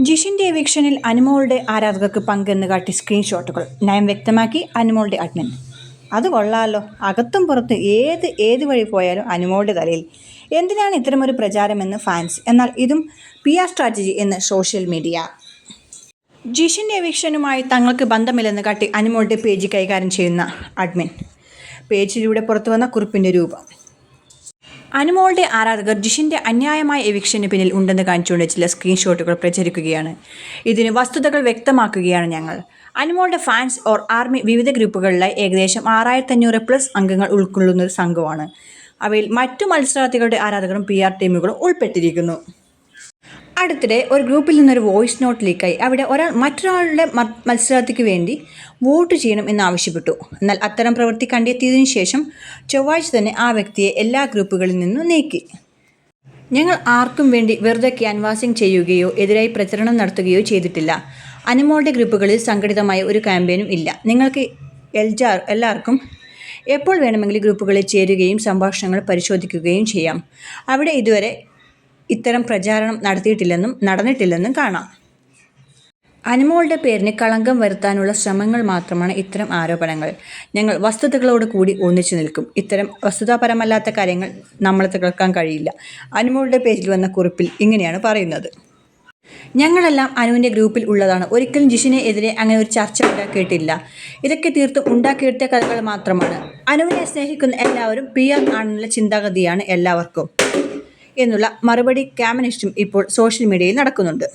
ജിഷിന്റെ എവിക്ഷനിൽ അനുമോളുടെ ആരാധകർക്ക് പങ്കെന്ന് കാട്ടി സ്ക്രീൻഷോട്ടുകൾ. നയം വ്യക്തമാക്കി അനുമോളുടെ അഡ്മിൻ. അത് കൊള്ളാമല്ലോ അകത്തും പുറത്തും ഏത് ഏത് വഴി പോയാലും അനുമോളുടെ തലയിൽ. എന്തിനാണ് ഇത്തരമൊരു പ്രചാരമെന്ന് ഫാൻസ്? എന്നാൽ ഇതും പി ആർ സ്ട്രാറ്റജി എന്ന് സോഷ്യൽ മീഡിയ. ജിഷിന്റെ എവിക്ഷനുമായി തങ്ങൾക്ക് ബന്ധമില്ലെന്ന് കാട്ടി അനുമോളുടെ പേജ് കൈകാര്യം ചെയ്യുന്ന അഡ്മിൻ. പേജിലൂടെ പുറത്തു വന്ന കുറിപ്പിന്റെ രൂപം. അനുമോളുടെ ആരാധകർ ജിഷിന്റെ അന്യായമായ എവിക്ഷന് പിന്നിൽ ഉണ്ടെന്ന് കാണിച്ചുകൊണ്ട് ചില സ്ക്രീൻഷോട്ടുകൾ പ്രചരിക്കുകയാണ്. ഇതിന് വസ്തുതകൾ വ്യക്തമാക്കുകയാണ് ഞങ്ങൾ. അനുമോളുടെ ഫാൻസ് ഓർ ആർമി വിവിധ ഗ്രൂപ്പുകളിലായി ഏകദേശം ആറായിരത്തി അഞ്ഞൂറ് പ്ലസ് അംഗങ്ങൾ ഉൾക്കൊള്ളുന്ന ഒരു സംഘമാണ്. അവയിൽ മറ്റു മത്സരാർത്ഥികളുടെ ആരാധകരും പി ആർ ടീമുകളും ഉൾപ്പെട്ടിരിക്കുന്നു. അടുത്തിടെ ഒരു ഗ്രൂപ്പിൽ നിന്നൊരു വോയിസ് നോട്ട് ലീക്കായി. അവിടെ ഒരാൾ മറ്റൊരാളുടെ മത്സരാർത്ഥിക്ക് വേണ്ടി വോട്ട് ചെയ്യണം എന്നാവശ്യപ്പെട്ടു എന്നാൽ അത്തരം പ്രവൃത്തി കണ്ടെത്തിയതിനു ശേഷം ചൊവ്വാഴ്ച തന്നെ ആ വ്യക്തിയെ എല്ലാ ഗ്രൂപ്പുകളിൽ നിന്നും നീക്കി. ഞങ്ങൾ ആർക്കും വേണ്ടി വെറുതെ ക്യാൻവാസിംഗ് ചെയ്യുകയോ എതിരായി പ്രചരണം നടത്തുകയോ ചെയ്തിട്ടില്ല. അനുമോളുടെ ഗ്രൂപ്പുകളിൽ സംഘടിതമായ ഒരു ക്യാമ്പയിനും ഇല്ല. നിങ്ങൾക്ക് എൽജാർ എല്ലാവർക്കും എപ്പോൾ വേണമെങ്കിലും ഗ്രൂപ്പുകളിൽ ചേരുകയും സംഭാഷണങ്ങൾ പരിശോധിക്കുകയും ചെയ്യാം. അവിടെ ഇതുവരെ ഇത്തരം പ്രചാരണം നടത്തിയിട്ടില്ലെന്നും നടന്നിട്ടില്ലെന്നും കാണാം. അനുമോളുടെ പേരിന് കളങ്കം വരുത്താനുള്ള ശ്രമങ്ങൾ മാത്രമാണ് ഇത്തരം ആരോപണങ്ങൾ. ഞങ്ങൾ വസ്തുതകളോട് കൂടി ഒന്നിച്ചു നിൽക്കും. ഇത്തരം വസ്തുതാപരമല്ലാത്ത കാര്യങ്ങൾ നമ്മൾ തകർക്കാൻ കഴിയില്ല. അനുമോളുടെ പേജിൽ വന്ന കുറിപ്പിൽ ഇങ്ങനെയാണ് പറയുന്നത്. ഞങ്ങളെല്ലാം അനുവിന്റെ ഗ്രൂപ്പിൽ ഉള്ളതാണ്. ഒരിക്കലും ജിഷിനെ എതിരെ അങ്ങനെ ഒരു ചർച്ച ഉണ്ടാക്കിയിട്ടില്ല. ഇതൊക്കെ തീർത്തും ഉണ്ടാക്കിയെടുത്ത കഥകൾ മാത്രമാണ്. അനുവിനെ സ്നേഹിക്കുന്ന എല്ലാവരും പി ആർ ആണെന്നുള്ള ചിന്താഗതിയാണ് എല്ലാവർക്കും. എന്നുള്ള മറുപടി ക്യാമനിസ്റ്റും ഇപ്പോൾ സോഷ്യൽ മീഡിയയിൽ നടക്കുന്നുണ്ട്.